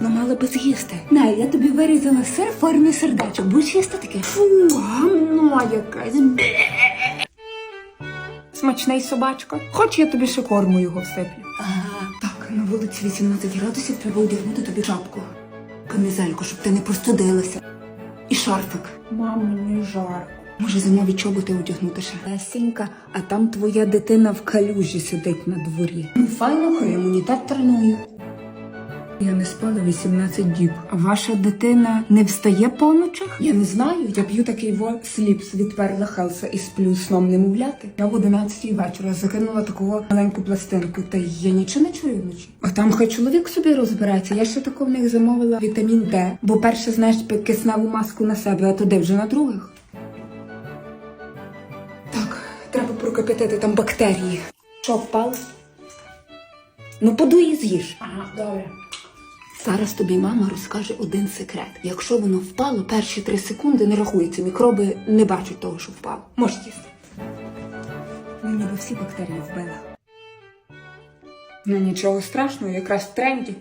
Ну мала би з'їсти. На, я тобі вирізала сир в формі сердечок. Будеш їсти таке? Фу, гамно якась. Бе. Смачний собачка. Хоч я тобі ще корму його всиплю. Ага. Так, на вулиці 18 градусів треба одягнути тобі шапку. Камізельку, щоб ти не простудилася. І шарфик. Мамо, не жарко. Може, зимові чоботи одягнути ще. Лесенька, а там твоя дитина в калюжі сидить на дворі. Ну, файно, хай імунітет треную. Я не спала 18 діб. А ваша дитина не встає по ночах? Я не знаю. Я п'ю такий во сліпс від Перла Хелса і сплю сном немовляти. Я в 11 вечора закинула таку маленьку пластинку, та я нічого не чую вночі. А там хай чоловік собі розбирається. Я ще тако в них замовила вітамін Д, бо перше знаєш кисневу маску на себе, а туди вже на других. Так, треба прокипятити там бактерії. Що впало? Ну, подуй і з'їж. Ага, добре. Зараз тобі мама розкаже один секрет. Якщо воно впало, перші три секунди не рахується. Мікроби не бачать того, що впало. Можеш їсти. Ну, ніби всі бактерії вбила. Ну нічого страшного, якраз в тренді.